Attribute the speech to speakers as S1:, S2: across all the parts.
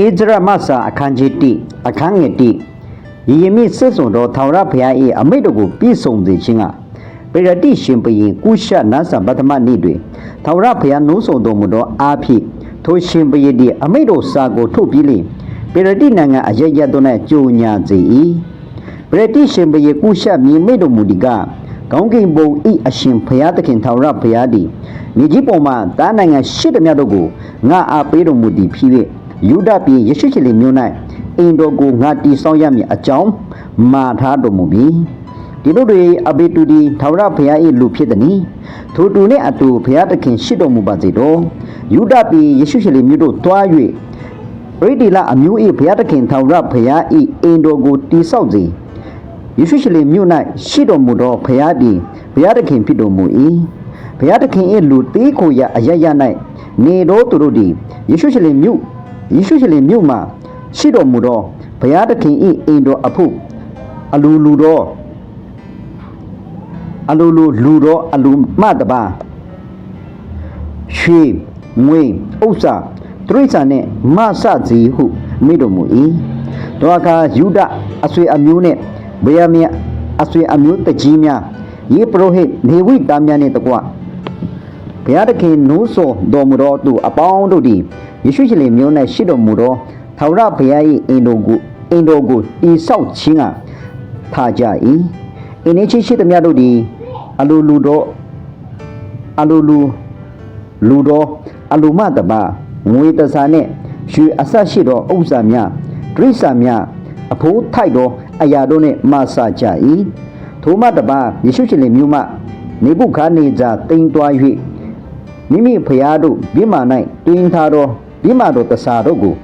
S1: ဣဇရမစာအခန်းကြီး1အခန်းငယ်1ယေရမိစစ်စုံတော်ထာဝရဘုရား၏အမိန့်တော်ကိုပြည့်စုံစေခြင်းကပေရတိရှင်ဘုရင်ကုရှနတ်ဆာပထမနေ့တွင်ထာဝရဘုရားနှုံးဆောင်တော်မူသောအားဖြင့်ထိုရှင်ဘုရင်သည်အမိန့်တော်စာကိုထုတ်ပြီးလျှင်ပေရတိနိုင်ငံအရရတို့၌ကြိုညာစေ၏ပေရတိရှင်ဘုရင်ကုရှမြင်မိတ်တော်မူသည်ကကောင်းကင်ဘုံဤအရှင်ဘုရားသခင်ထာဝရဘုရားသည်မြေကြီးပေါ်မှတားနိုင်ငံရှိသမျှတို့ကိုငါအားပေးတော်မူသည်ဖြစ်၍ ယူဒပြည်ယေရှုခရစ်မြို့၌အင်တော်ကိုငါတည်ဆောက်ရမည်အကြောင်းမာထားတော်မူပြီဒီတို့တွေအဘေတူဒီထာဝရဘုရား၏လူဖြစ်သည်။ထိုတူနှင့်အတူဘုရားသခင်ရှိတော်မူပါစေတော့ယူဒပြည်ယေရှုခရစ်မြို့တို့တွား၍ပရိဒီလအမျိုး၏ဘုရားသခင်ထာဝရဘုရား၏အင်တော်ကိုတည်ဆောက်စေယေရှုရှလင်မြို့၌ရှိတော်မူသောဘုရားသည်ဘုရားသခင်ဖြစ်တော်မူ၏ဘုရားသခင်၏လူသေးကိုရအရရ၌နေတော်သူတို့သည်ယေရှုရှလင်မြို့ ယေရှုရှလင်မြို့မှာရှိတော်မူသောဘုရားသခင်၏အင်တော်အဖို့အလူလူသောအလူလူလူသောအလူမတပါရွှေငွေဥစ္စာတရိစ္ဆာန်နှင့်မဆစီဟုမိတော်မူ၏တောအခါယူဒအဆွေအမျိုးနှင့်ဗေယမင်အဆွေအမျိုးတကြီးများယေပရောဟိတ်နေဝိသားများနှင့်တကွဘုရားသခင်နိုးစောတော်မူသောသူအပေါင်းတို့သည် ယေရှုရှလင်မျိုး၌ရှိတော်မူသောထာဝရဘုရား၏အင်တော်ကိုအင်တော်ကိုတိဆောက်ခြင်းကထားကြ၏အင်းချင်းရှိသမျှတို့သည်အလိုလူသောအလိုလူလူသောအလိုမတပါငွေတစားနှင့်ရွှေအဆက်ရှိသောဥစ္စာများဒရိစ္ဆာများအဖိုးထိုက်သောအရာတို့နှင့်မဆကြ၏ထိုမှတပါယေရှုရှင်လင်မြို့မှနေပုခါနေကြတိမ်တွား၍မိမိဖျားတို့ပြမ၌တွင်ထားသော ပြမတို့တစားတို့ကို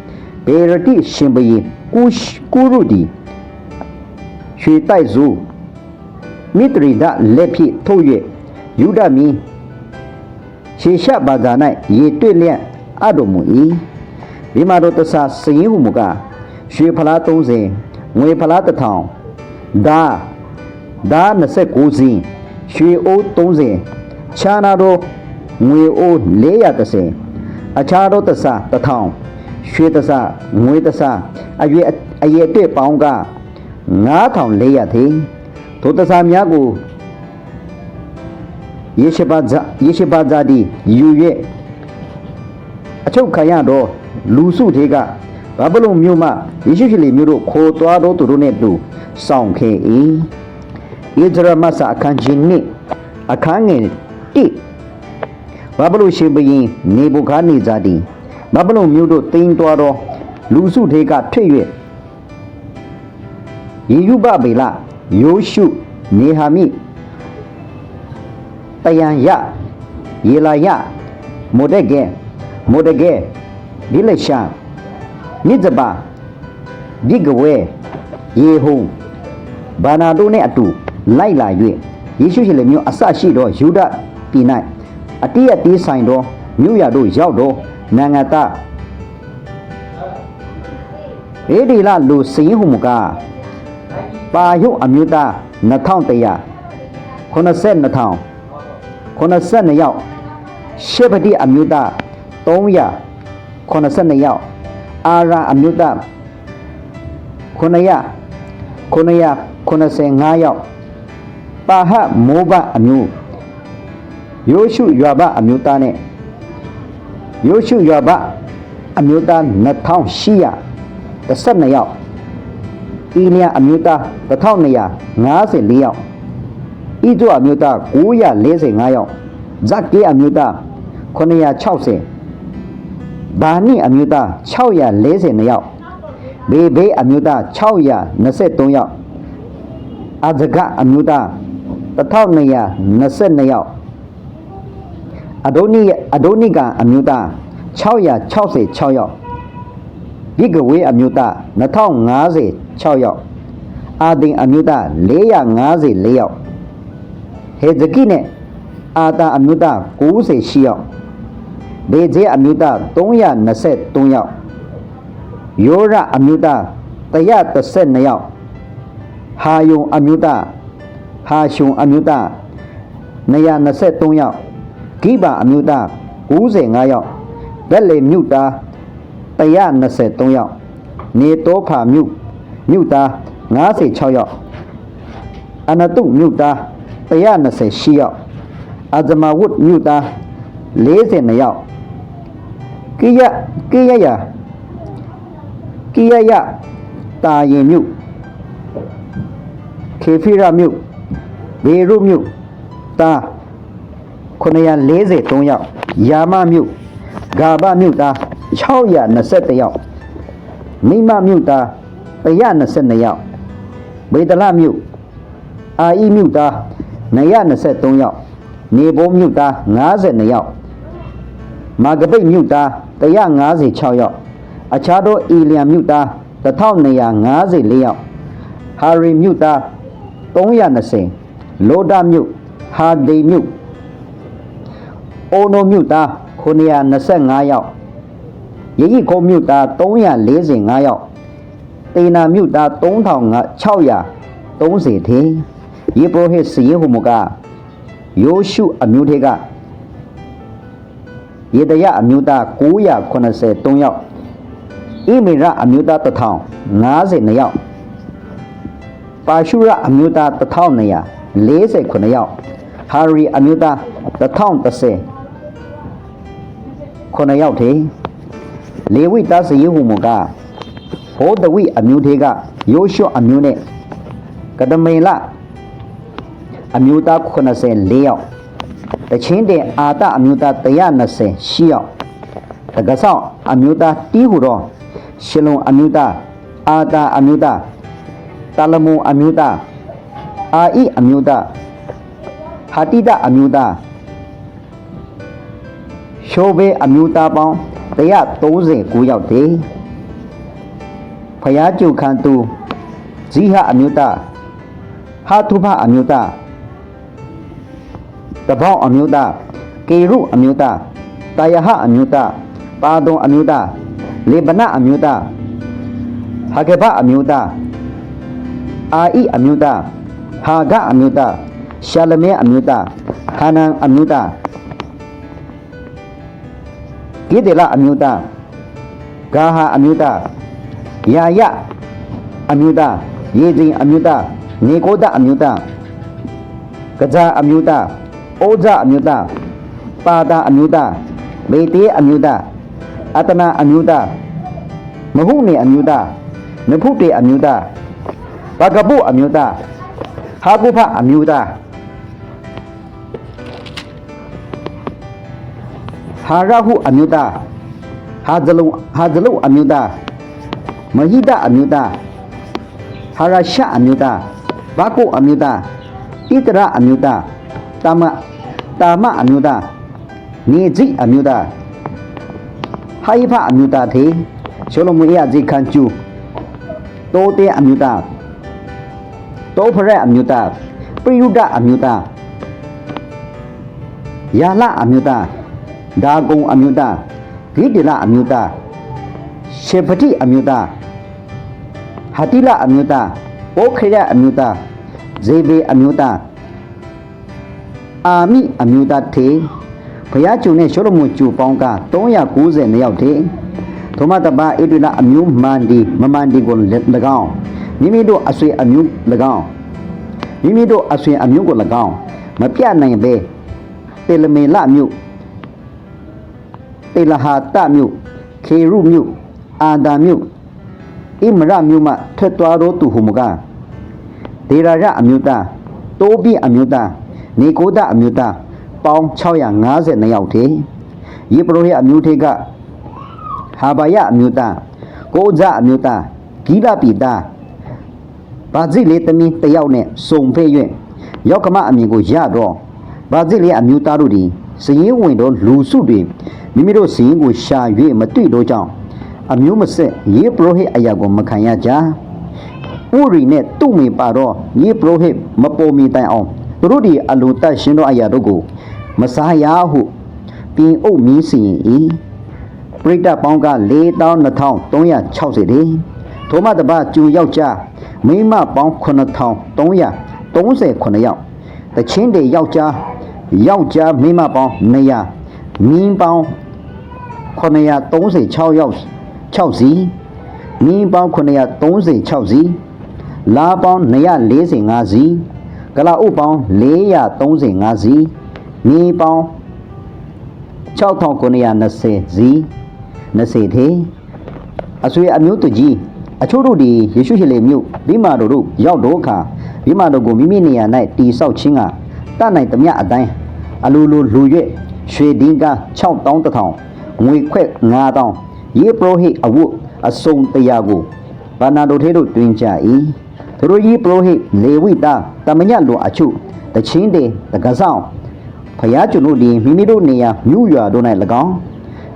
S1: ဘေရတိရှင်ဘရင်ကုရှကုရုဒီရွှေတိုက်စုမိတရိဒလက်ဖြင့်ထုတ်၍ယူဒမီရှေရှဘာသာ၌ရေတွေ့လျက်အတော်မူ၏ဒီမှာတော့တဆာစရင်ဟုမူကားရွှေဖလား30ငွေဖလား1000ဒါဒါ29စင်းရွှေအိုး30ခြားနာတော့ငွေအိုး430 အခြားတော့တဆာ1000ရွှေတဆာငွေတဆာအရွယ်အရွယ်အတွက်ပေါင်းက9400သေးထိုတဆာများကိုယေရှဘာဇာယေရှဘာဇာဒီယူ၍အချုပ်ခံရတော့လူစုသေးကဘာဗလုန်မြို့မှယေရှုရှလီမြို့တို့ခိုးသွားသောသူတို့နှင့်တူစောင့်ခဲ့၏ဣဒရမဆာအခန်းကြီးနှင့်အခန်းငယ်1 ဘာဗလုန်ရှင်ဘရင်နေဘုခါနေဇာတိဘာဗလုန်မြို့တို့တင်းသွားသောလူစုသေးကထွက်၍ယေယုဘဗေလယောရှုနေဟာမိတယံယယေလာယမောဒဂေမောဒဂေဒီလရှာနိဇဘာဒီဂဝဲယေဟုံဘာနာတို့နဲ့အတူလိုက်လာ၍ယေရှုရှင်လေမျိုးအစရှိသောယူဒပြည်၌ အတိအတီးဆိုင်သောမြို့ရတို့ရောက်သောနိုင်ငံသားဧဒီလလူစင်းဟုမူကားပါယုတ်အမျိုးသား2100 92000 82ယောက်ရှေဖတိအမျိုးသား382ယောက်အာရာအမျိုးသား900 985ယောက်ပါဟမောဘအမျိုး ယောရှုရွာဘအမျိုးသားနဲ့ယောရှုရွာဘအမျိုးသား2812ယောက်ဤလျာအမျိုးသား1254ယောက်ဣဒုအမျိုးသား945ယောက်ဇက်ကေအမျိုးသား960ဘာနိအမျိုးသား642ယောက်ဘေဘေအမျိုးသား623ယောက်အဇဂအမျိုးသား1222ယောက် အဒိုနိအဒိုနိကအမျိုးသား666ယောက်ဒီကဝေးအမျိုးသား2056ယောက်အာဒင်အမျိုးသား454ယောက်ဟေဇကိနဲ့အာတာအမျိုးသား98ယောက်ဘေဇေအမျိုးသား323ယောက်ယောရအမျိုးသား132ယောက်ဟာယုံအမျိုးသားဟာရှုံအမျိုးသား223ယောက် ဂိဗာအမျိုးသား95ယောက်ဗက်လေမြို့သား123ယောက်နေတောဖာမြို့မြို့သား56ယောက်အနတုမြို့သား128ယောက်အဇမဝတ်မြို့သား42ယောက်ကိယကိယယကိယယတာရင်မြို့ခေဖိရမြို့ဘေရုမြို့သား 943ယောက်ယာမမြို့ဂါဘမြို့သား621ယောက်မိမမြို့သား122ယောက်ဗေဒလမြို့အာဤမြို့သား223ယောက်နေဘုံမြို့သား52ယောက်မာဂပိတ်မြို့သား156ယောက်အခြားသောအီလျံမြို့သား1254ယောက်ဟာရီမြို့သား320လောဒမြို့ဟာဒေမြို့ အိုနိုမြူသား925ယောက်ရိရိခုံမြူသား345ယောက်တေနာမြူသား3630ထင်ယေဘုဟိစီယေဟုမကယောရှုအမျိုးတွေကယေဒယအမျိုးသား983ယောက်အီမီရအမျိုးသား1052ယောက်ပါရှုရအမျိုးသား1249ယောက်ဟာရီအမျိုးသား1030 9ယောက်ထေလေဝိသားစရေဟုမူကဟောတဝိအမျိုးသေးကရိုးလျှော့အမျိုးနဲ့ကတမေလအမျိုးသား84ယောက်တချင်းတဲ့အာတအမျိုးသား128ယောက်တကဆောက်အမျိုးသားတီးဟူတော့ရှင်လုံအမျိုးသားအာတာအမျိုးသားတလမုံအမျိုးသားအာဤအမျိုးသားဟာတိတအမျိုးသား ရှိုးဘေးအမျိုးသားပေါင်း139ယောက်တည်ဖယားကျုခံသူဇီဟအမျိုးသားဟာထုဖအမျိုးသားတပေါင်းအမျိုးသားကေရုအမျိုးသားတာယဟအမျိုးသားပါဒုံအမျိုးသားလေဗနအမျိုးသားဟာကေဘအမျိုးသားအာဣအမျိုးသားဟာဂအမျိုးသားရှာလမဲအမျိုးသားဟာနန်အမျိုးသား ကိတေလအမျိုးသားဂါဟာအမျိုးသားယာယအမျိုးသားယေဇင်အမျိုးသားနေကိုဒအမျိုးသားကဇာအမျိုးသားအိုဇအမျိုးသားပါတာအမျိုးသားဘေတေအမျိုးသားအတနာအမျိုးသားမဟုနေအမျိုးသားနဖုတေအမျိုးသားဘဂဗုအမျိုးသားဟာကုဖအမျိုးသား ဟာရဟုအမျိုးသားဟာဇလုံဟာဇလုံအမျိုးသားမဟိဒအမျိုးသားဟာရရှအမျိုးသားဘာကုအမျိုးသားဣတရအမျိုးသားတာမတာမအမျိုးသားနေဇိအမျိုးသားဟိုင်ဖအမျိုးသားသေးရှောလမုယဇိခန်ကျူတိုးတဲအမျိုးသားတိုးဖရက်အမျိုးသားပရိယုဒအမျိုးသားယာလအမျိုးသား ဒါကုံအမျိုးသားဂိတိလအမျိုးသားရှေဖတိအမျိုးသားဟာတိလအမျိုးသားဩခေရအမျိုးသားဇေဘေအမျိုးသားအာမိအမျိုးသားထေဘုရားကျုံနဲ့ရှောလမုန်ကျူပေါင်းက390ယောက်ထေသောမတပဣတိလအမျိုးမန္ဒီမမန္ဒီကို၎င်းမိမိတို့အဆွေအမျိုး၎င်းမိမိတို့အဆွေအမျိုးကို၎င်းမပြတ်နိုင်ပဲတေလမေလမြို့ တေလဟာတမြို့ခေရုမြို့အာဒါမြို့ဣမရမြို့မှထွက်သွားသောသူဟုမူကားဒေရာရအမျိုးသားတိုးပြအမျိုးသားနေကိုဒအမျိုးသားပေါင်း652ယောက်တည်းယေပရိုဟိအမျိုးထေကဟာဘာယအမျိုးသားကိုဇအမျိုးသားဂိလပိသားဘာဇိလေသမီးတစ်ယောက်နဲ့စုံဖဲ့၍ရောက်ကမအမည်ကိုရတော့ဘာဇိလေအမျိုးသားတို့သည် စည်ရင်ဝင်သောလူစုတွေမိမိတို့စီရင်ကိုရှာ၍မတွေ့တော့ကြောင်းအမျိုးမဆက်ယေပရိုဟိတ်အရာကိုမခံရကြဥရီနဲ့တုမေပါတော့ယေပရိုဟိတ်မပေါ်မီတိုင်အောင်သူတို့ဒီအလိုတတ်ရှင်သောအရာတို့ကိုမစားရဟုပြင်အုပ်မင်းစီရင်၏ပရိသတ်ပေါင်းက4260တည်းထိုမှတပကျူယောက်ျားမိန်းမပေါင်း9339ယောက်တချင်းတွေယောက်ျား ယောက်ျားမိန်းမပေါင်း200မင်းပေါင်း936ယောက်6စီမင်းပေါင်း936စီလာပေါင်း245စီကလာဥပေါင်း435စီမင်းပေါင်း6920စီ20သေးအဆွေအမျိုးတကြီးအချို့တို့ဒီယေရှုရှင်လေမြို့ဗိမာန်တို့တို့ရောက်တော့အခါဗိမာန်တို့ကိုမိမိနေရာ၌တီဆောက်ခြင်းက တတ်နိုင်သမျှအတိုင်းအလိုလိုလူ၍ရွှေဒင်းကား6000တထောင်ငွေခွက်9000ယေပရောဟိတ်အဝတ်အစုံတရာကိုဘာနာတို့ထဲတို့တွင်ကြ၏သူတို့ယေပရောဟိတ်လေဝိသားတမညလွန်အချို့တချင်းတေတကဆောင်ဖျားကျွန်တို့ဒီမိမိတို့နေရာမြို့ရွာတို့၌၎င်း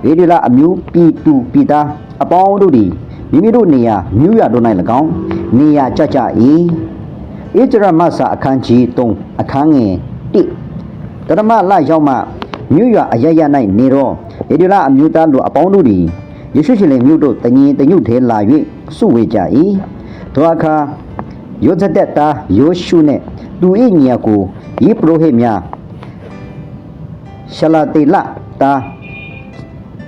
S1: ဗေဒလာအမျိုးပြည်သူပြည်သားအပေါင်းတို့သည်မိမိတို့နေရာမြို့ရွာတို့၌၎င်းနေရာကြကြ၏ဣကြရမဆာအခန်းကြီး3အခန်းငယ်1 တရမလရောက်မှမြို့ရွာအရရ၌နေတော့ဗေဒလာအမျိုးသားတို့အပေါင်းတို့သည်ယေရှုရှင်လေမြို့တို့တညီတညွတ်ထဲလာ၍စုဝေကြ၏သောအခါယောဇတက်သားယောရှုနှင့်သူ၏ညီအကိုယေပရောဟိတ်များရှလာတေလတာ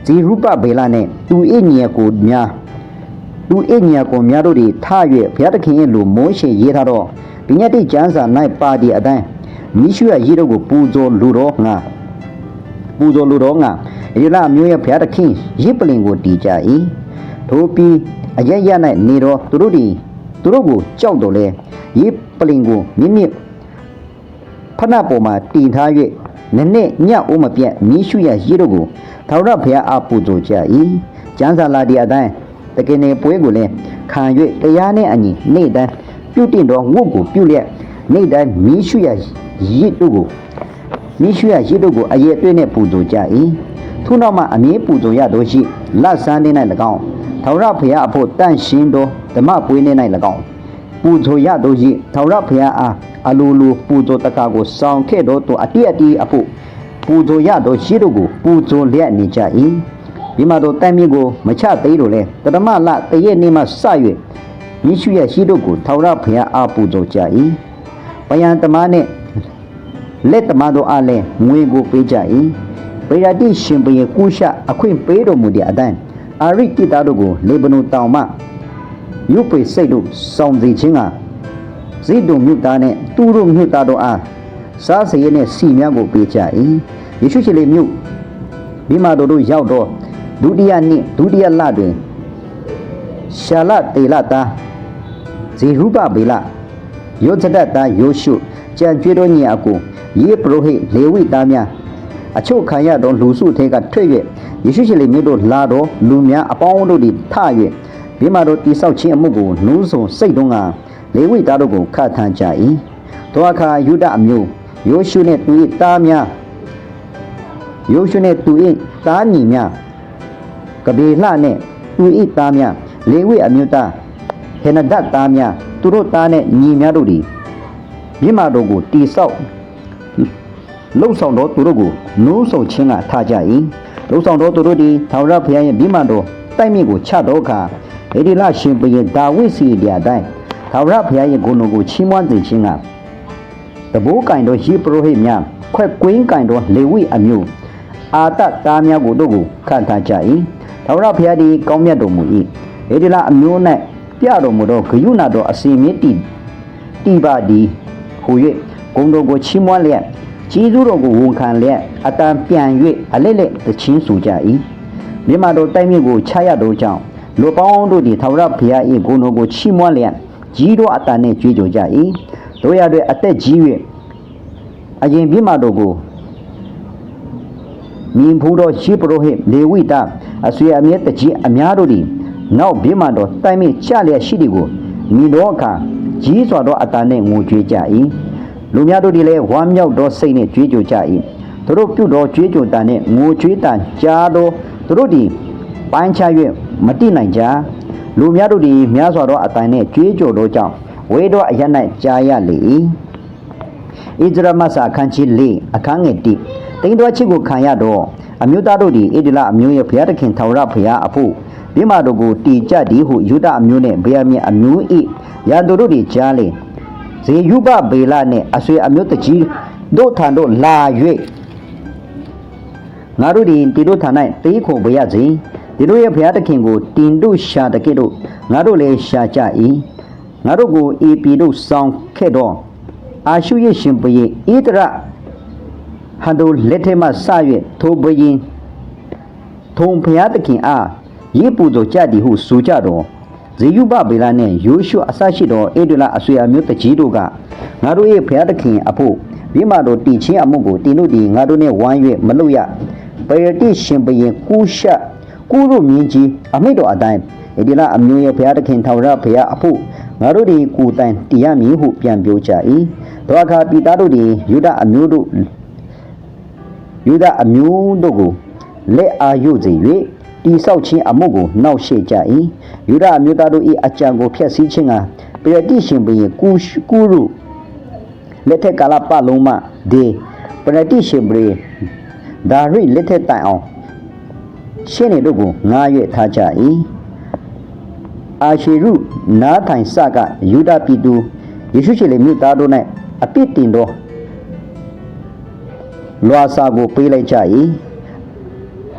S1: ဇီရုပဘေလာနဲ့သူအညေကိုများသူအညေကိုများတို့တွေထ၍ဘုရားသခင်ရဲ့လူမိုးရှင်ရေးထားတော့ပညတိကျမ်းစာ၌ပါတီအတိုင်း မိရှုရရေးတို့ကိုပူဇော်လူတော်ငါပူဇော်လူတော်ငါအေလာမျိုးရဲ့ဘုရားသခင်ရစ်ပလင်ကိုတီးကြ၏ထိုပြီးအရရ၌နေတော့သူတို့ဒီသူတို့ကိုကြောက်တော်လဲရစ်ပလင်ကိုမြင့်မြင့်ဖဏပေါ်မှာတည်ထား၍နနဲ့ညအိုးမပြတ်မြင်းရှုရရေးတို့ကိုထာဝရဘုရားအားပူဇော်ကြ၏ကျမ်းစာလာဒီအတိုင်းတကယ်နေပွဲကိုလည်းခံ၍တရားနဲ့အညီနေ့တိုင်းပြုတင်တော်ဝတ်ကိုပြုလျက် နေ့တိုင်းမြင်းရှုရရေးတို့ကိုမြင်းရှုရရေးတို့ကိုအရေးအတွက်နဲ့ပူဇော်ကြ၏ထို့နောက်မှအမြဲပူဇော်ရသောရှိလတ်ဆန်းနေ၌၎င်းထာဝရဘုရားအဖို့တန့်ရှင်းသောဓမ္မပွေးနေ၌၎င်းပူဇော်ရတို့ရှိထာဝရဘုရားအားအလိုလိုပူဇော်တကာကိုဆောင်ခဲ့တော်သူအတိအတိအဖို့ပူဇော်ရတော်ရှိတို့ကိုပူဇော်လျက်နေကြ၏ဒီမှာတော့တိုင်မြင့်ကိုမချသေးလို့လဲတရမလတရက်နေ့မှစ၍မိရှုရဲ့ရှိတို့ကိုထာဝရဘုရားအားပူဇော်ကြ၏ ပယံတမနဲ့လက်တမတို့အားလည်းငွေကိုပေးကြ၏ဗေရတိရှင်ဘုရင်ကုရှအခွင့်ပေးတော်မူတဲ့အတိုင်းအာရိတိတာတို့ကိုလေဗနုန်တောင်မှရုပ်ပေစိတ်တို့စောင့်စီခြင်းကဇိတုမြတ်သားနဲ့သူတို့မြတ်သားတို့အားစားစရဲနဲ့စီများကိုပေးကြ၏ယေရှုရှင်လေမြတ်မိမာတို့တို့ရောက်တော့ဒုတိယနှစ်ဒုတိယလတွင်ရှာလတေလသားဇေရုပဗေလ ယောဇဒတ်သားယောရှုကြံကျွေးတော်ညီအကိုယေပရောဟိတ်လေဝိသားများအချို့ခံရသောလူစုထဲကထွက်၍ယေရှုရှင်လေမြတ်တို့လာတော့လူများအပေါင်းတို့သည်ထ၍ဘိမာတို့တိဆောက်ခြင်းအမှုကိုနူးဆုံစိတ်တုံးကလေဝိသားတို့ကိုခတ်ထမ်းကြ၏တောအခါယူဒအမျိုးယောရှုနှင့်သူ၏သားများယောရှုနှင့်သူ၏သားညီများကဘေလနှင့်သူ၏သားများလေဝိအမျိုးသား ဟေနဒတ်သားများသူတို့သားနှင့်ညီများတို့သည်ဘိမာတို့ကိုတိဆောက်လှုပ်ဆောင်တော်သူတို့ကိုနိုးဆောင်ခြင်းကထားကြ၏လှုပ်ဆောင်တော်သူတို့သည်ထာဝရဘုရားရဲ့မိမန်တော်တိုက်မြင့်ကိုချတော်အခါဗေဒီလရှင်ဘုရင်ဒါဝိဒ်စီဒီအတိုင်းထာဝရဘုရားရဲ့ဂုဏ်တော်ကိုချီးမွမ်းစေခြင်းကတဘိုးကင်တော်ယေပရောဟိတ်များခွက်ကွင်းကင်တော်လေဝိအမျိုးအာတသားများကိုတို့ကိုခန့်ထားကြ၏ထာဝရဘုရားသည်ကောင်းမြတ်တော်မူ၏ဗေဒီလအမျိုး၌ ပြတော်မူသောဂယုဏတော်အစီမြင့်တည်တိပါဒီဟူ၍ဂုံတော်ကိုချီးမွမ်းလျက်ကြီးစုတော်ကိုဝန်ခံလျက်အတန်ပြန်၍အလက်လက်သချင်းဆိုကြ၏မြမတော်တိုက်မြင့်ကိုချရတော်ကြောင့်လူပေါင်းတို့သည်ထာဝရဘုရား၏ဂုဏ်တော်ကိုချီးမွမ်းလျက်ကြီးတော်အတန်နှင့်ကြွေးကြော်ကြ၏တို့ရတဲ့အသက်ကြီး၍အရင်မြမတော်ကိုမြင်ဖူးသောရှိပရောဟိတ်လေဝိတအဆွေအမြဲတကြီးအများတို့သည် နောက်မြမတော်တိုက်မြင့်ချလျက်ရှိသည်ကိုမြင်တော်အခါကြီးစွာသောအတန်နှင့်ငိုကြွေးကြ၏လူများတို့သည်လည်းဝမ်းမြောက်သောစိတ်နှင့်ကြွေးကြော်ကြ၏သူတို့ပြုသောကြွေးကြော်တန်နှင့်ငိုကြွေးတန်ကြားသောသူတို့သည်ပိုင်းခြား၍မတိနိုင်ကြလူများတို့သည်များစွာသောအတန်နှင့်ကြွေးကြော်သောကြောင့်ဝေသောအရ၌ကြားရလေ၏ဣဇရမဆာအခန်းကြီး၄အခန်းငယ်၁တိန်တော်ချစ်ကိုခံရတော့အမျိုးသားတို့သည်ဣဒလအမျိုးရဲ့ဘုရားသခင်ထာဝရဘုရားအဖို့ ဒီမာတို့ကိုတီကြသည်ဟုယူဒအမျိုးနှင့်ဗေယမြအမျိုး၏ရာသူတို့သည်ကြားလေဇေယုဘဗေလနှင့်အဆွေအမျိုးတကြီးတို့ထံတို့လာ၍ငါတို့သည်တီတို့ထံ၌တေးခုံပေးရစေဒီတို့ရဲ့ဘုရားသခင်ကိုတင်တို့ရှာတကဲ့တို့ငါတို့လည်းရှာကြ၏ငါတို့ကိုအေပီတို့ဆောင်ခဲ့တော့အာရှုရဲ့ရှင်ဘုရင်ဣဒရဟန်တို့လက်ထက်မှစ၍ထိုဘုရင်ထုံဘုရားသခင်အား ယေပူတို့ကြသည်ဟုဆိုကြတော့ဇေယုဘဗေလာနှင့်ယိုရှုအစရှိသောအေဒလာအဆွေအမျိုးတကြီးတို့ကငါတို့၏ဘုရားသခင်အဖို့မိမတို့တည်ခြင်းအမှုကိုတင်တို့သည်ငါတို့နှင့်ဝိုင်း၍မလုပ်ရပယတိရှင်ဘုရင်ကူရှက်ကူရုမြင်းကြီးအမိတ်တော်အတိုင်းအေဒီလာအမျိုးရဲ့ဘုရားသခင်ထာဝရဘုရားအဖို့ငါတို့သည်ကိုယ်တိုင်တည်ရမည်ဟုပြန်ပြောကြ၏သောအခါပိသားတို့သည်ယူဒအမျိုးတို့ယူဒအမျိုးတို့ကိုလက်အာရုစေ၍ တိဆောက်ခြင်းအမှုကိုနှောက်ရှေ့ကြ၏ယူဒအမျိုးသားတို့၏အကြံကိုဖျက်ဆီးခြင်းကပရတိရှင်ဘုရင်ကူရှကူရုလက်ထက်ကာလပတ်လုံးမှဒေပရတိရှင်ဘုရင်ဒါရိလက်ထက်တိုင်အောင်ရှင်းနေတို့ကိုငား၍ထားကြ၏အာရှေရုနားထိုင်စကယူဒပြည်သူယေရှုရှင်လေမြို့သားတို့၌အပြစ်တင်သောလွာစာကိုပေးလိုက်ကြ၏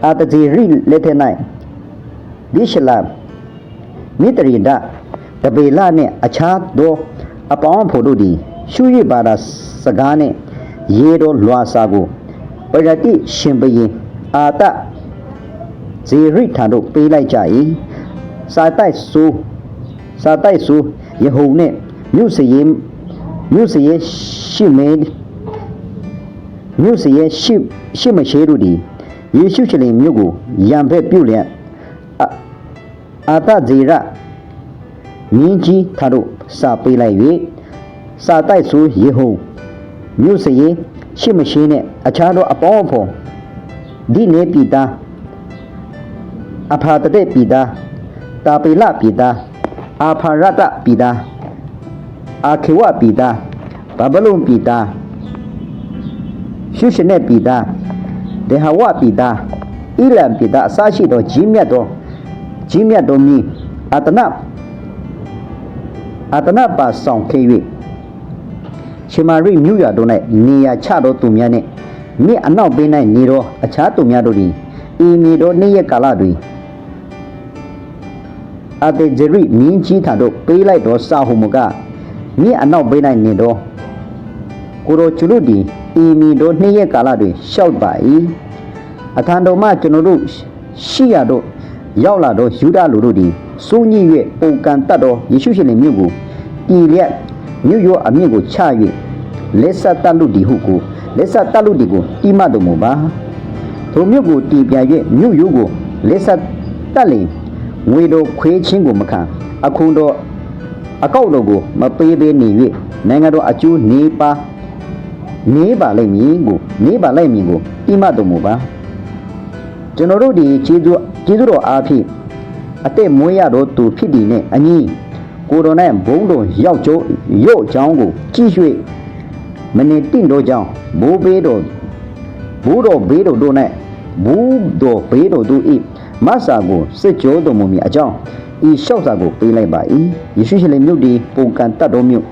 S1: အာတဇီရိလက်ထက်၌ဘိရှလမိတရိဒတပေလနှင့်အခြားသောအပေါင်းအဖို့တို့သည်ရှုရပါတာစကားနှင့်ရေတော်လွာစာကိုပရတိရှင်ဘရင်အာတဇေရိထံတို့ပေးလိုက်ကြ၏စာတိုက်ဆိုးစာတိုက်ဆိုးယေဟုန်နှင့်မြို့စရေမြို့စရေရှိမဲမြို့စရဲ့ရှိရှိမရှိတို့သည် ယေရှုချလင်မြို့ကိုရံဖက်ပြုတ်လျက်အအာတဇေရမြင်းကြီးထားတို့စာပေးလိုက်၍စာတိုက်ဆိုယေဟုန်မြို့စရဲ့ရှိမရှိနဲ့အခြားသောအပေါင်းအဖော်ဒီနေပြည်သားအဖာတတဲ့ပြည်သားတာပေလပြည်သားအာဖာရတပြည်သားအာခေဝပြည်သားဘဗလုန်ပြည်သားရှုရှင်တဲ့ပြည်သား ဒေဟဝပြည်သားဣလံပြည်သားအစရှိသောကြီးမြတ်သောကြီးမြတ်သောမိအတနအတနပါဆောင်ခေ၍ရှင်မာရိမြို့ရတို့၌နေရာချသောသူများနှင့်မိအနောက်ပေး၌နေသောအခြားသူများတို့သည်ဤနေသောနေ့ရက်ကာလတွင်အတေဂျရိမြင်းကြီးထံသို့ပေးလိုက်သောစာဟုမူကမိအနောက်ပေး၌နေသောကိုရိုကျွလုဒီ ဤမီတို့နှစ်ရက်ကာလတွင်ရှောက်ပါ၏အထံတော်မှကျွန်တော်တို့ရှိရတို့ရောက်လာသောယူဒလူတို့သည်စိုးညစ်၍ပုံကန်တတ်သောယေရှုရှင်၏မြို့ကိုပြည်လျက်မြို့ရောအမြင့်ကိုချ၍လက်ဆက်တတ်လူဒီဟုကိုလက်ဆက်တတ်လူဒီကိုတိမတော်မူပါထိုမြို့ကိုတည်ပြန်၍မြို့ရိုးကိုလက်ဆက်တတ်လင်ငွေတော်ခွေးချင်းကိုမခံအခုတော့အကောက်တော်ကိုမပေးသေးနေ၍နိုင်ငံတော်အကျိုးနေပါ နေပါလိမ့်မည်ကိုနေပါလိမ့်မည်ကိုတိမတော်မူပါကျွန်တော်တို့ဒီကျေးဇူးကျေးဇူးတော်အားဖြင့်အသက်မွေးရတော့သူဖြစ်တည်နဲ့အညီကိုတော်နဲ့ဘုံတော်ရောက်ကျုံရုတ်ချောင်းကိုကြည့်၍မနေတင့်တော့ကြောင်းဘိုးဘေးတော်ဘိုးတော်ဘေးတော်တို့နဲ့ဘိုးတော်ဘေးတော်တို့ဤမဆာကိုစစ်ကြောတော်မူမည်အကြောင်းဤလျှောက်စာကိုပေးလိုက်ပါ၏ယေရှုရှင်လေမြို့ဒီပုံကန်တတ်တော်မြို့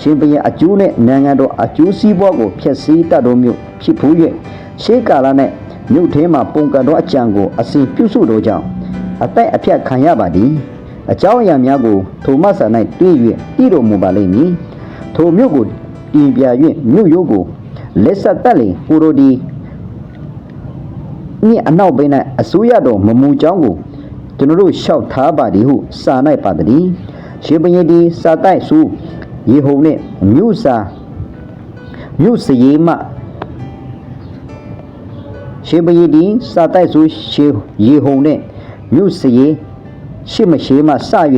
S1: ရှင်ဘုရင်အကျိုးနဲ့နိုင်ငံတော်အကျိုးစီးပွားကိုဖျက်ဆီးတတ်တော်မျိုးဖြစ်ဖူး၍ရှေးကာလ၌မြို့ထဲမှပုံကန်တော်အကြံကိုအစဉ်ပြုစုတော်ကြောင့်အတိုက်အဖြတ်ခံရပါသည်အကြောင်းအရာများကိုထိုမဆာ၌တွေ့၍ဤတော်မူပါလိမ့်မည်ထိုမြို့ကိုတင်ပြ၍မြို့ရိုးကိုလက်ဆက်တက်လင်ကိုရိုဒီဤအနောက်ဘင်း၌အစိုးရတော်မမူကြောင်းကိုကျွန်တော်တို့လျှောက်ထားပါသည်ဟုစာ၌ပါသည်ရှင်ဘုရင်ဒီစာတိုက်စု ရေဟုန်နဲ့မြို့စာမြို့စရေမရှင်ဘရီဒီစာတိုက်ဆိုရှေရေဟုန်နဲ့မြို့စရေရှေမရှိမစ၍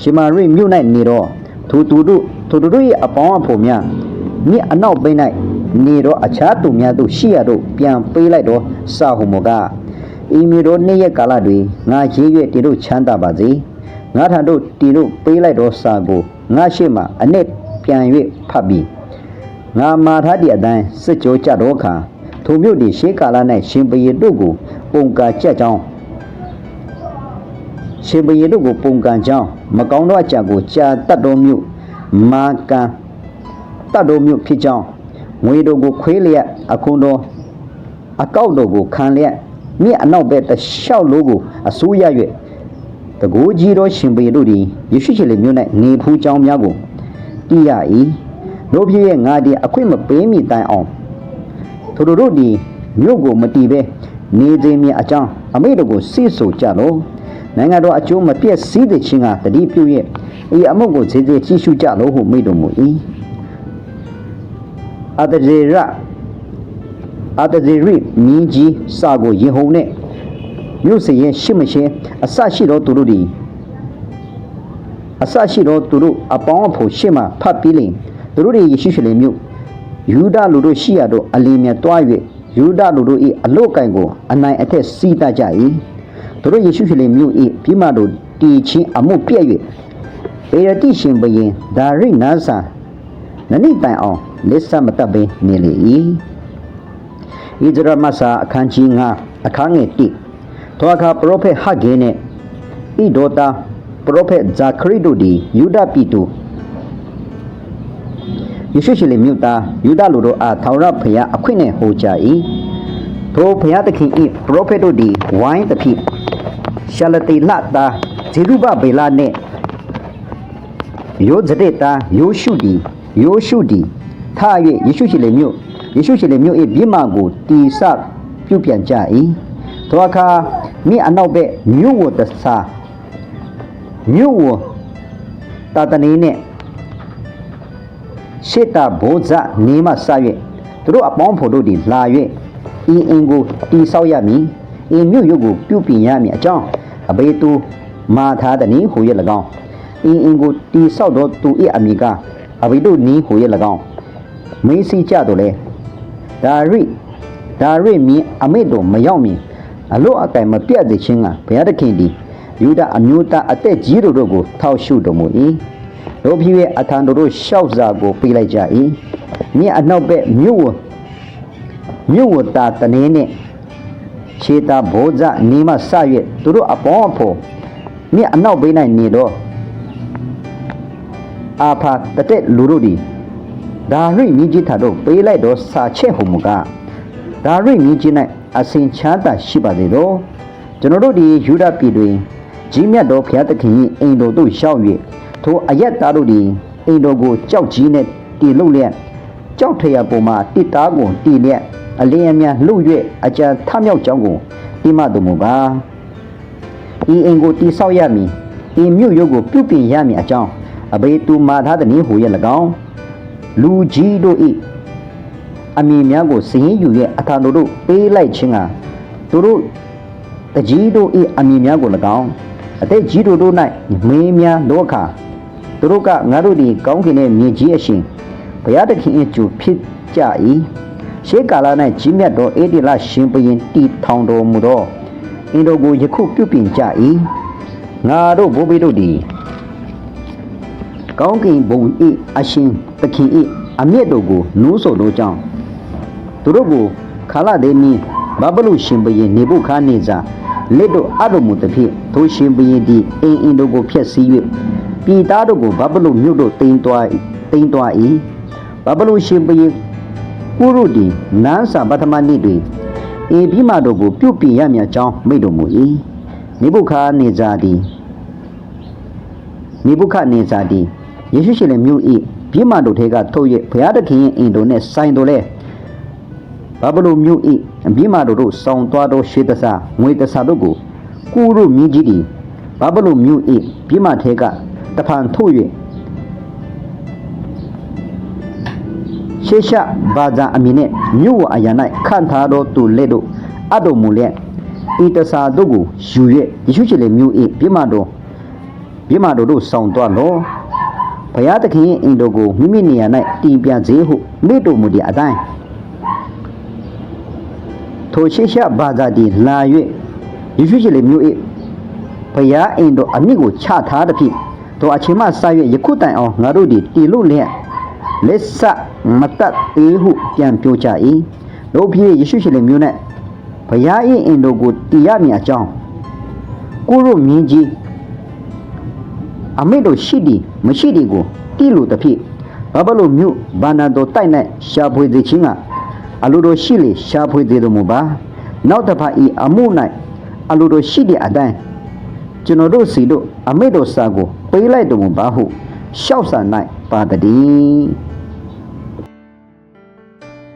S1: ရှင်မာရိမြို့၌နေတော့ထိုသူတို့ထိုသူတို့ရဲ့အပေါင်းအဖော်များမြစ်အနောက်ဘက်၌နေတော့အခြားသူများတို့ရှိရတို့ပြန်ပေးလိုက်တော့စာဟုမကဤမီတို့နေ့ရက်ကာလတွင်ငါရေး၍တင်တို့ချမ်းသာပါစေငါထံတို့တင်တို့ပေးလိုက်တော့စာကို ငါရှိမှအနှစ်ပြန်၍ဖတ်ပြီးငါမာထားသည့်အတိုင်းစစ်ကြောကြတော့ခါထိုမြို့ဒီရှေးကာလ၌ရှင်ဘရီတို့ကိုပုံကာကြက်ကြောင်းရှင်ဘရီတို့ကိုပုံကန်ကြောင်းမကောင်းသောအကြံကိုကြာတတ်တော်မြို့မာကန်တတ်တော်မြို့ဖြစ်ကြောင်းငွေတို့ကိုခွေးလျက်အခုတော်အကောက်တို့ကိုခံလျက်မြင့်အနောက်ဘက်တစ်လျှောက်လို့ကိုအစိုးရ၍ တကိုးကြီးသောရှင်ပေတို့သည်ယေရှုရှင်လေမြို့၌နေဖူးကြောင်းများကိုတည်ရ၏တို့ဖြစ်ရဲ့ငါသည်အခွင့်မပေးမိတိုင်အောင်သူတို့တို့သည်မြို့ကိုမတည်ဘဲနေခြင်းမြအကြောင်းအမိတို့ကိုစိတ်ဆိုကြလောနိုင်ငံတော်အကျိုးမပြည့်စည်တဲ့ချင်းကတတိပြုရဲ့ဤအမှုကိုခြေခြေကြည့်ရှုကြလို့ဟုမိတော်မူ၏အတရေရအတရေရိမြင်းကြီးစာကိုရင်ဟုန်နဲ့ မြို့စရဲ့ရှစ်မရှင်းအဆရှိသောသူတို့သည်အဆရှိသောသူတို့အပေါင်းအဖို့ရှေ့မှဖတ်ပြီးလင်သူတို့တွေယေရှုရှလင်မြို့ယူဒလူတို့ရှိရသောအလီမြတ်တွား၍ယူဒလူတို့၏အလို့ကင်ကိုအနိုင်အထက်စီးတတ်ကြ၏သူတို့ယေရှုရှလင်မြို့၏ပြမတို့တီချင်းအမှုပြည့်၍ပေရတိရှင်ဘရင်ဒါရိနာဆာနဏိတိုင်အောင်လက်ဆမတပ်ပင်နေလေ၏ဣဒရမစာအခန်းကြီး9အခန်းငယ်1 သောအခါပရောဖက်ဟဂေနှင့်ဣဒေါတာပရောဖက်ဇာခရီတို့သည်ယူဒပြည်သူယေရှုရှင်လေမြို့သားယူဒလူတို့အားထောင်ရဖျားအခွင့်နဲ့ဟောကြ၏ထိုဖျားသခင်၏ပရောဖက်တို့သည်ဝိုင်းသဖြင့်ရှာလတိလသားဇေရုဘဗေလနှင့်ယောဇဒေတာယောရှုဒီယောရှုဒီထား၍ယေရှုရှင်လေမြို့ယေရှုရှင်လေမြို့၏ပြစ်မှကိုတီစပြုတ်ပြန်ကြ၏သောအခါ မိအနောက်ဘက်မြို့ဝတဆာမြို့ဝတာတနေနှင့်ရှေတာဘောဇနေမဆ၍သူတို့အပေါင်းဖို့တို့သည်လာ၍အင်းအင်းကိုတီဆောက်ရမည်အင်းမြို့ရုပ်ကိုပြုပြင်ရမည်အကြောင်းအဘေသူမာသာတနီဟူ၍၎င်းအင်းအင်းကိုတီဆောက်သောသူ၏အမိကအဘေတို့နီးဟူ၍၎င်းမေးစီကြတော့လေဒါရိဒါရိမြင်အမိတို့မရောက်မြင် အလို့အကင်မပြတ်စေခြင်းကဘုရားသခင်သည်ယူဒအမျိုးသားအသက်ကြီးတို့ကိုထောက်ရှုတော်မူ၏တို့ဖြစ်ရဲ့အထံတို့တို့ရှောက်စာကိုပေးလိုက်ကြ၏မြင့်အနောက်ဘက်မြို့ဝမြို့ဝတာတနေနှင့်ခြေတာဘောဇနေမဆ၍သူတို့အပေါင်းအဖို့မြင့်အနောက်ဘေး၌နေတော့အာဖာတတဲ့လူတို့သည်ဒါရိမြကြီးထတို့ပေးလိုက်တော့စာချက်ဟုမူကားဒါရိမြကြီး၌ အစဉ်ချမ်းသာရှိပါသေးတော့ကျွန်တော်တို့ဒီယူဒပြည်တွင်ကြီးမြတ်သောဘုရားသခင်၏အိမ်တော်သို့ရောက်၍ထိုအယက်သားတို့သည်အိမ်တော်ကိုကြောက်ကြီးနှင့်တီလို့လျက်ကြောက်ထရပေါ်မှာတစ်သားကိုတီလျက်အလင်းအမြန်လှုပ်၍အကြံထမြောက်ကြောင်းကိုတိမတော်မူကားဤအိမ်ကိုတိဆောက်ရမည်ဤမြို့ရုပ်ကိုပြုပြင်ရမည်အကြောင်းအဘေသူမာထားသည်ဟူ၍၎င်းလူကြီးတို့၏ အမည်များကိုစည်ရင်ယူ၍အထာတို့တို့ပေးလိုက်ခြင်းကသူတို့တကြီးတို့၏အမည်များကို၎င်းအသက်ကြီးတို့တို့၌မင်းများတို့အခါသူတို့ကငါတို့သည်ကောင်းကင်နှင့်မြေကြီးအရှင်ဘုရားသခင်၏ကျူဖြစ်ကြ၏ရှေးကာလ၌ကြီးမြတ်သောအေဒီလရှင်ဘုရင်တည်ထောင်တော်မူသောအင်တို့ကိုယခုပြုပြင်ကြ၏ငါတို့ဘိုးဘေးတို့သည်ကောင်းကင်ဘုံ၏အရှင်သခင်၏အမျက်တို့ကိုနိုးဆိုသောကြောင့် သူတို့ကိုခါလဒေမင်းဘဘလုရှင်ဘုရင်နေဘုခါနေစာလက်တို့အတော်မူသဖြင့်ထိုရှင်ဘုရင်သည်အင်းအင်းတို့ကိုဖျက်ဆီး၍ပြည်သားတို့ကိုဘဘလုမြို့တို့တင်သွားတင်သွား၏ဘဘလုရှင်ဘုရင်ကုရုသည်နန်းစာပထမနေ့တွင်အေဘိမာတို့ကိုပြုတ်ပြင်ရမည်အကြောင်းမိန့်တော်မူ၏နေဘုခါနေစာသည်နေဘုခနေစာသည်ယေရှုရှင်လည်းမြို့၏ပြိမာတို့ထဲကထုတ်၍ဘုရားသခင်၏အင်တော်နှင့်ဆိုင်တော်လဲ ဘာဘလုမြို့၏အပြိမာတို့တို့ဆောင်းသွားသောရွှေတဆာငွေတဆာတို့ကိုကုရုမြင်းကြီးသည်ဘာဘလုမြို့၏ပြိမာထဲကတဖန်ထုတ်၍ရှေရှဘာဇာအမည်နှင့်မြို့ဝအရာ၌ခန့်ထားသောသူလက်တို့အတော်မူလျက်ဤတဆာတို့ကိုယူ၍ယေရှုရှင်လေမြို့၏ပြိမာတို့ပြိမာတို့တို့ဆောင်းသွားလောဘုရားသခင်၏အင်တော်ကိုမိမိနေရာ၌တည်ပြန်စေဟုမိတော်မူသည့်အတိုင်း ထိုရှိရှဘာသာတီလာ၍ယေရှုရှင်လေမြို့၏ဘုရားအင်တော်အမြင့်ကိုချထားသဖြင့်ထိုအချိန်မှစ၍ယခုတိုင်အောင်ငါတို့သည်တည်လို့လျက်လက်ဆမတတ်သေးဟုပြန်ပြောကြ၏တို့ဖြစ်ယေရှုရှင်လေမြို့၌ဘုရား၏အင်တော်ကိုတည်ရမည်အကြောင်းကိုရုမြင်းကြီးအမိတို့ရှိသည်မရှိသည်ကိုတိလို့တဖြစ်ဘာဘလို့မြို့ဘာနာတော်တိုက်၌ရှာဖွေစေခြင်းက အလိုတော်ရှိလေရှာဖွေသေးတော်မူပါနောက်တစ်ဖက်ဤအမှု၌အလိုတော်ရှိတဲ့အတိုင်းကျွန်တော်တို့စီတို့အမိတ်တော်စာကိုပေးလိုက်တော်မူပါဟုရှောက်ဆန်၌ပါတည်း